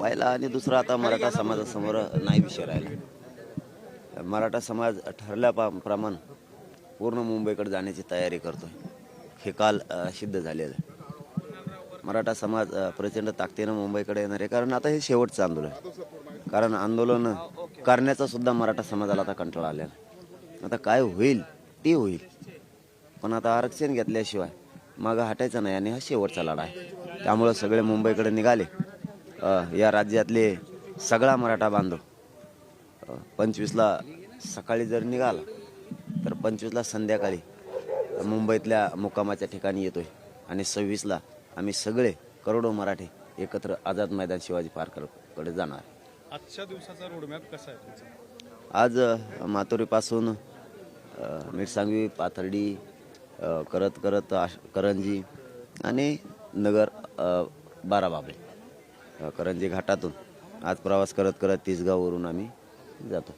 पहिला आणि दुसरा आता मराठा समाजासमोर नाही विषय राहिला. मराठा समाज ठरल्याप्रमाण पूर्ण मुंबईकडे जाण्याची तयारी करतोय. हे काल सिद्ध झालेलं आहे. मराठा समाज प्रचंड ताकदीनं मुंबईकडे येणार आहे. कारण आता हे शेवटचं आंदोलन आहे. कारण आंदोलन करण्याचा सुद्धा मराठा समाजाला आता कंटाळा आलेला आता काय होईल ते होईल. पण आता आरक्षण घेतल्याशिवाय मागं हटायचं नाही आणि हा शेवटचा लढा आहे. त्यामुळं सगळे मुंबईकडे निघाले. या राज्यातले सगळा मराठा बांधव. पंचवीसला सकाळी जर निघाला तर पंचवीसला संध्याकाळी मुंबईतल्या मुक्कामाच्या ठिकाणी येतोय. आणि सव्वीसला आम्ही सगळे करोडो मराठे एकत्र आझाद मैदान शिवाजी पार्ककडे जाणार. आजच्या दिवसाचा रोडमॅप कसा आहे आज अ, मिरसांगवी पाथर्डी करत करत आश- करंजी आणि नगर बाराबाबळे. करंजी घाटातून. आज प्रवास करत करत तिसगाववरून आम्ही जातो.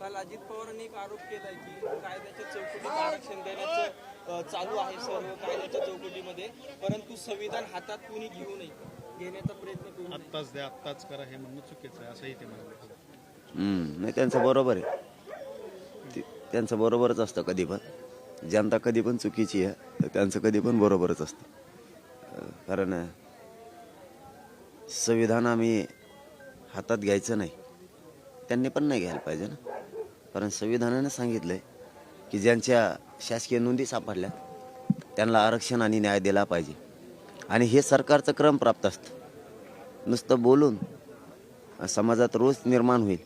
काल अजित पवारांनी एक आरोप केलाय की कायद्याच्या चौकटीत आरक्षण देण्याचं अ, चालू आहे सर्व कायद्याच्या चौकटीमध्ये परंतु संविधान हातात कुणी घेऊ नये? घेण्याचा प्रयत्न करू नये. आत्ताच द्या आत्ताच करा हे म्हणणं चुकीचं आहे असंही ते म्हणाले हम्म, नाही त्यांचं बरोबर आहे. ते- त्यांचं बरोबरच असतं कधी पण. जनता कधी पण चुकीची आहे तर त्यांचं कधी पण बरोबरच असतं. अं, कारण अं, संविधान आम्ही हातात घ्यायचं नाही. त्यांनी पण नाही घ्यायला पाहिजे ना. कारण संविधानाने सांगितलंय की ज्यांच्या शासकीय नोंदी सापडल्या त्यांना आरक्षण आणि न्याय दिला पाहिजे. आणि हे सरकारचं क्रम प्राप्त असतं. नुसतं बोलून समाजात रोज निर्माण होईल.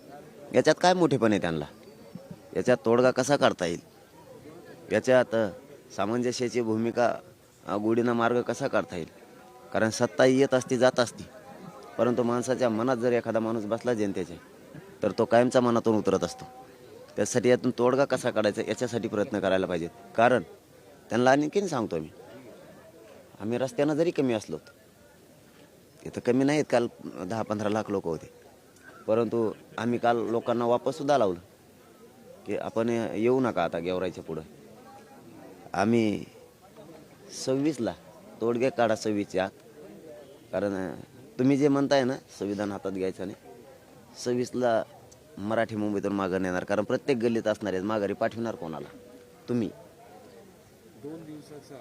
याच्यात काय मोठेपण आहे त्यांना? याच्यात तोडगा कसा काढता येईल? याच्यात सामंजस्याची भूमिका गोडीनं मार्ग कसा काढता येईल? कारण सत्ता येत असती जात असती. परंतु माणसाच्या मनात जर एखादा माणूस बसला जनतेच्या तर तो कायमचा मनातून उतरत असतो. त्यासाठी यातून तोडगा कसा काढायचा याच्यासाठी प्रयत्न करायला पाहिजेत. कारण त्यांना आणखीन सांगतो मी आम्ही रस्त्यानं जरी कमी असलो इथं कमी नाहीत काल दहा पंधरा लाख लोक होते. परंतु आम्ही काल लोकांना वापससुद्धा लावलं की आपण येऊ नका आता गेवरायच्या पुढं. आम्ही सव्वीसला तोडगे काढा सव्वीसच्या आत. कारण तुम्ही जे म्हणताय ना संविधान हातात घ्यायचं नाही सव्वीसला मराठी मुंबईतून मागं नेणार कारण प्रत्येक गल्लीत असणार आहेत माघारी पाठवणार कोणाला? तुम्ही? दोन दिवसाचा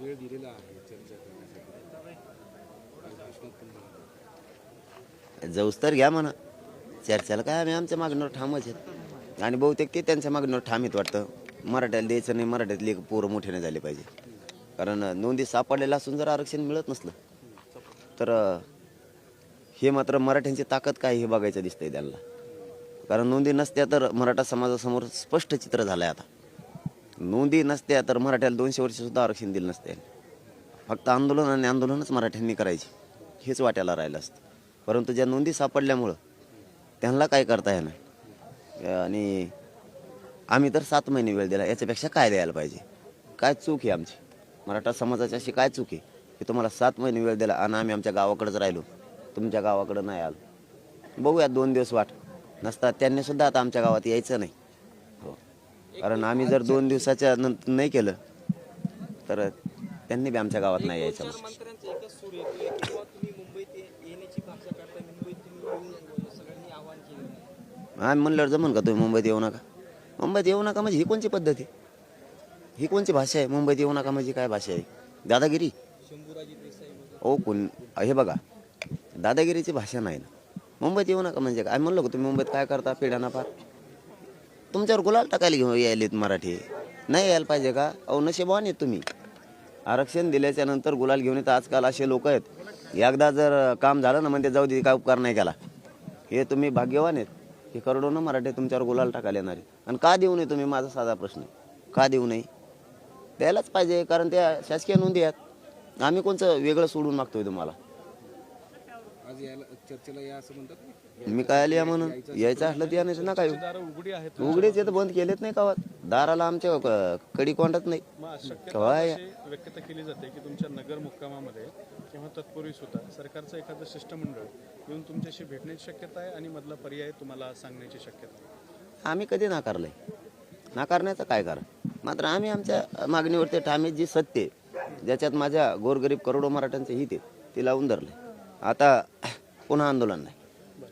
वेळ दिलेला आहे चर्चा करण्यासाठी. जाऊस तर घ्या म्हणा. चर्चेला काय आम्ही आमच्या मागणीवर ठामच आहेत. आणि बहुतेक ते त्यांच्या मागणीवर ठाम आहेत वाटतं. मराठ्याला द्यायचं नाही मराठ्यातले पोरं मोठे नाही झाले पाहिजे. कारण नोंदी सापडलेलं असून जर आरक्षण मिळत नसलं तर हे मात्र मराठ्यांची ताकद काय हे बघायचं दिसतंय त्यांना. कारण नोंदी नसत्या तर मराठा समाजासमोर स्पष्ट चित्र झालंय आता. नोंदी नसत्या तर मराठ्याला दोनशे वर्षसुद्धा आरक्षण दिलं नसते फक्त आंदोलन आणि आंदोलनच मराठ्यांनी करायची. हेच वाट्याला राहिलं असतं. परंतु ज्या नोंदी सापडल्यामुळं त्यांना काय करता येणार? आणि आम्ही तर सात महिने वेळ दिला याच्यापेक्षा काय द्यायला पाहिजे? काय चूक आहे आमची? मराठा समाजाची अशी काय चूक आहे? की तुम्हाला सात महिने वेळ दिला आणि आम्ही आमच्या गावाकडेच राहिलो. तुमच्या गावाकडं नाही आलो. बघूया दोन दिवस वाट. नसता त्यांनी सुद्धा आता आमच्या गावात यायचं नाही. हो. कारण आम्ही जर दोन दिवसाच्या नंतर नाही केलं तर त्यांनी बी आमच्या गावात नाही यायचं. आम्ही म्हणल्यावर जमन का तुम्ही मुंबईत येऊ नका? मुंबईत येऊ नका म्हणजे ही कोणची पद्धत आहे? ही कोणची भाषा आहे? मुंबईत येऊ नका म्हणजे काय भाषा आहे? दादागिरी? ओ कोण हे बघा दादागिरीची भाषा नाही ना. मुंबईत येऊ नका म्हणजे काय? म्हणलो का तुम्ही मुंबईत काय करता? पिढ्याना फार तुमच्यावर गुलाल टाकायला घेऊन यायलेत मराठी. नाही यायला पाहिजे का? अहो नशेबान आहेत तुम्ही. आरक्षण दिल्याच्या नंतर गुलाल घेऊन येत आजकाल असे लोक आहेत. एकदा जर काम झालं ना म्हणजे जाऊ दे काय उपकार नाही केला. हे तुम्ही भाग्यवान आहेत. हे करोडोनं मराठी तुमच्यावर गुलाल टाकायला येणार आहे आणि का देऊ नये तुम्ही? माझा साधा प्रश्न का देऊ नये? द्यायलाच पाहिजे कारण त्या शासकीय नोंदी आहेत. आम्ही कोणचं वेगळं सोडून मागतोय तुम्हाला? आज यायला चर्चेला या असं म्हणतात ना? मी काय आली या म्हणून? यायचं असलं तर या नाही तर नका येऊ. दारं उघडी आहेत. उघडेच येतं बंद केलेत नाही गावात. दाराला आमच्या क- कडी कोंडत नाही. मग शक्यता काय? अशी व्यक्तता केली जाते की तुमच्या नगर मुक्कामामध्ये किंवा तत्पूर्वी सुद्धा सरकारचं एखादं शिष्टमंडळ येऊन तुमच्याशी भेटण्याची शक्यता आहे आणि मधला पर्याय तुम्हाला सांगण्याची शक्यता आहे? आम्ही कधी नाकारलंय? नाकारण्याचं काय कारण? मात्र आम्ही आमच्या मागणीवरती ठामे जी सत्य आहे, ज्याच्यात माझ्या गोरगरीब करोडो मराठ्यांचं हित आहे ते लावून धरले आता पुन्हा आंदोलन नाही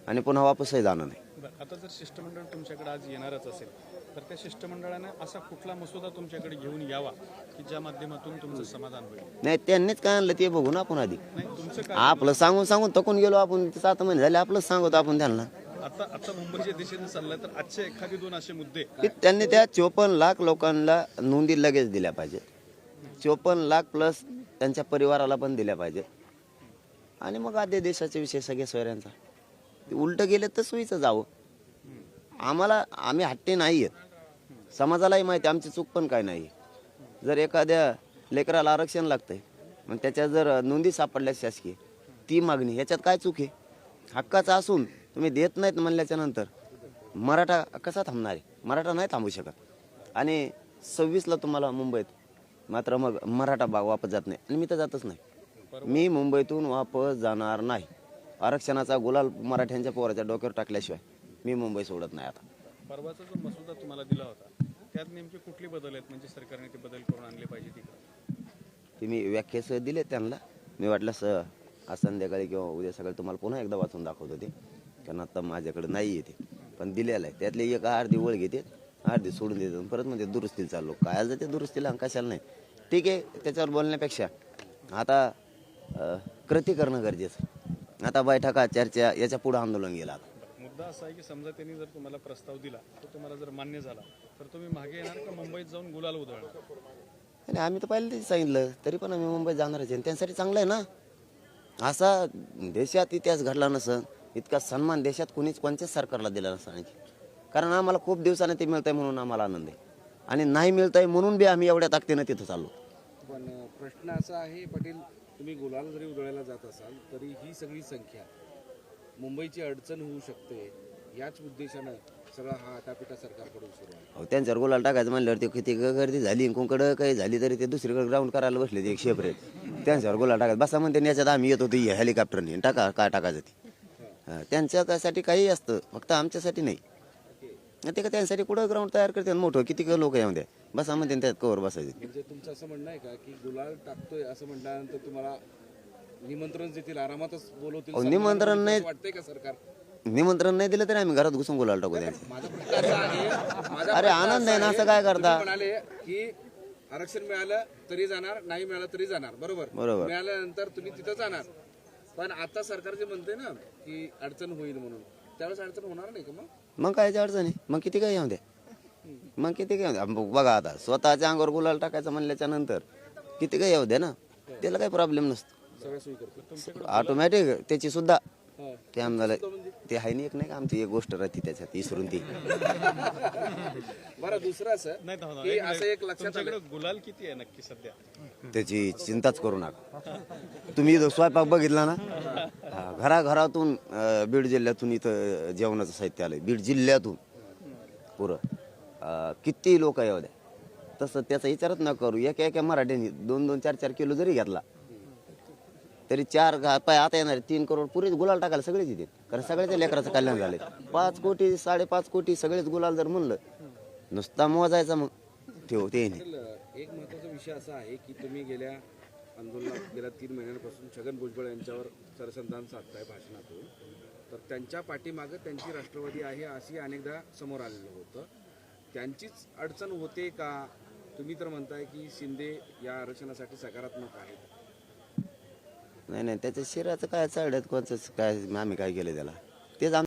आणि पुन्हा वापसही जाणं नाही. आता जर शिष्टमंडळ तुमच्याकडे आज येणारच असेल तर त्या शिष्टमंडळानं असा कुठला मसुदा तुमच्याकडे घेऊन यावा की ज्या माध्यमातून तुमचं समाधान होईल? नाही त्यांनीच काय आणलं ते बघू ना आपण आधी. आपलं सांगून सांगून थकून गेलो आपण सात महिने झाले आपलंच सांगतो आपण त्यांना. आता आता मुंबईच्या दिशेने चाललंय तर आजचे एखादी दोन असे मुद्दे त्यांनी त्या चोपन्न लाख लोकांना नोंदी लगेच दिल्या पाहिजेत. चोपन्न लाख प्लस त्यांच्या परिवाराला पण दिल्या पाहिजे आणि मग आधी देशाचे विषय सगळ्या सोयऱ्यांचा. ते उलट गेले तर सोयीचं जावं. आम्हाला आम्ही हट्टे नाही आहेत समाजालाही माहिती आहे, आमची चूक पण काय नाही. जर एखाद्या लेकराला आरक्षण लागतंय मग त्याच्यात जर नोंदी सापडल्या शासकीय ती मागणी याच्यात काय चूक आहे? हक्काचा असून तुम्ही देत नाहीत म्हणल्याच्या नंतर मराठा कसा थांबणार आहे? मराठा नाही थांबू शकत. आणि सव्वीसला तुम्हाला मुंबईत मात्र मग मराठा बाग वापस जात नाही आणि मी तर जातच नाही. मी मुंबईतून वापस जाणार नाही. आरक्षणाचा गुलाल मराठ्यांच्या पोराच्या डोक्यावर टाकल्याशिवाय मी मुंबई सोडत नाही आता. परवाचा जो मसुदा तुम्हाला दिला होता त्यात नेमके कुठले बदल आहेत? म्हणजे सरकारने ते बदल करून आणले पाहिजे तिकडे. ते मी व्याख्यासह दिले त्यांना. मी वाटल्यास अं, आज संध्याकाळी किंवा उद्या सकाळी तुम्हाला पुन्हा एकदा वाचून दाखवतो ते. कारण आता माझ्याकडे नाही येते पण दिलेलं आहे. त्यातले एक अर्धी ओळ घेते अर्धी सोडून देतात परत म्हणजे दुरुस्तीला चाललो. काय जाते दुरुस्तीला आणि कशाला नाही. ठीक आहे त्याच्यावर बोलण्यापेक्षा. आता अं, कृती करणं गरजेचं. आता बैठका चर्चा याच्या पुढं आंदोलन गेलं आता. मुद्दा असा आहे की समजा त्यांनी जर तुम्हाला प्रस्ताव दिला तो तुम्हाला जर मान्य झाला तर तुम्ही मागे येणार का मुंबईत जाऊन गुलाल उधळणार? आणि आम्ही तर पहिल्यांदाच सांगितलं तरी पण आम्ही मुंबईत जाणारच आहे. आणि त्यांच्यासाठी चांगलं आहे ना? असा देशात इतिहास घडला नसन इतका सन्मान देशात कोणीच कोणत्याच सरकारला दिला नसा आणखी. कारण आम्हाला खूप दिवसाने ते मिळतंय म्हणून आम्हाला आनंद आहे. आणि नाही मिळतंय म्हणून बी आम्ही एवढ्या ताकदीनं तिथं चाललो. प्रश्न असा आहे पाटील तुम्ही गुलाल जरी उधळायला जात असाल तरी ही सगळी संख्या मुंबईची अडचण होऊ शकते याच उद्देशानं सगळा हा आटापिटा सरकारकडून सुरू आहे. अहो, त्यांच्यावर गुलाल टाकायचं म्हणल्यावर ते किती गर्दी झाली कुंकडं काही झाली तरी ते दुसरीकडे ग्राउंड करायला बसले ते एक शेपरेट त्यांच्यावर गुलाल टाकायचं. बसा म्हणते याच्यात आम्ही येत होतो हेलिकॉप्टरने टाका काय टाकायचं ते? त्यांच्यासाठी काही असतं फक्त आमच्यासाठी नाही. ते का त्यांच्यासाठी कुठं ग्राउंड तयार करतात मोठं? किती लोक यामध्ये बसा म्हणते त्यात कवर बसायचे. म्हणजे तुमचं असं म्हणणं आहे का की गुलाल टाकतोय असं म्हटल्यानंतर तुम्हाला निमंत्रण देतील आरामातच बोलवतील? निमंत्रण नाही. वाटतंय का सरकार? निमंत्रण नाही दिलं तरी आम्ही घरात घुसून गुलाल टाकू माझा अरे, आनंद आहे ना, असं काय करता? म्हणाले की आरक्षण मिळालं तरी जाणार नाही मिळालं तरी जाणार. बरोबर? बरोबर. मिळाल्यानंतर तुम्ही तिथं जाणार. पण आता सरकार जे म्हणते ना की अडचण होईल म्हणून. त्यावेळेस अडचण होणार नाही का मग? मग काय अडचण आहे मग किती काय येऊ द्या मग किती काय येऊ द्या बघा आता स्वतःच्या अंगावर गुलाल टाकायचं म्हणल्याच्या नंतर किती काय येऊ द्या ना. त्याला काही प्रॉब्लेम नसतो. ऑटोमॅटिक त्याची सुद्धा. ते आम्हाला ते आहे नाही एक नाही का आमची एक गोष्ट राहते त्याच्यात विसरून ती. बरं दुसरं असं नाही की असं. एक लक्षात आलं. तुमच्याकडे गुलाल किती आहे नक्की सध्या? त्याची चिंताच करू नका. तुम्ही इथं स्वयंपाक बघितला ना? हा, घराघरातून अं, बीड जिल्ह्यातून इथं जेवणाचं साहित्य आलंय. बीड जिल्ह्यातून. पुरं. अं, किती लोक येऊ द्या. तसं त्याचा विचारच न करू. एका एका मराठ्याने दोन दोन चार चार किलो जरी घेतला तरी चार घा- पाय आता येणार तीन करोड. पुरेच गुलाल टाकायला सगळेच येते कारण सगळ्याच्या लेकराचं कल्याण झाले पाच कोटी साडेपाच कोटी सगळेच गुलाल जर म्हणलं नुसता मोजायचा मग. ठेव ते नाही. एक महत्त्वाचा विषय असा आहे की तुम्ही गेल्या आंदोलनात गेल्या तीन महिन्यांपासून छगन भुजबळ यांच्यावर सरसंधान साधताय भाषणातून. तर त्यांच्या पाठीमागं त्यांची राष्ट्रवादी आहे अशी अनेकदा समोर आलेलं होतं. त्यांचीच अडचण होते का? तुम्ही तर म्हणताय की शिंदे या आरक्षणासाठी सकारात्मक आहेत. नाही नाही त्याच्या शिराचं काय चालण्यात कोणचं काय आम्ही काय केलं त्याला? तेच आम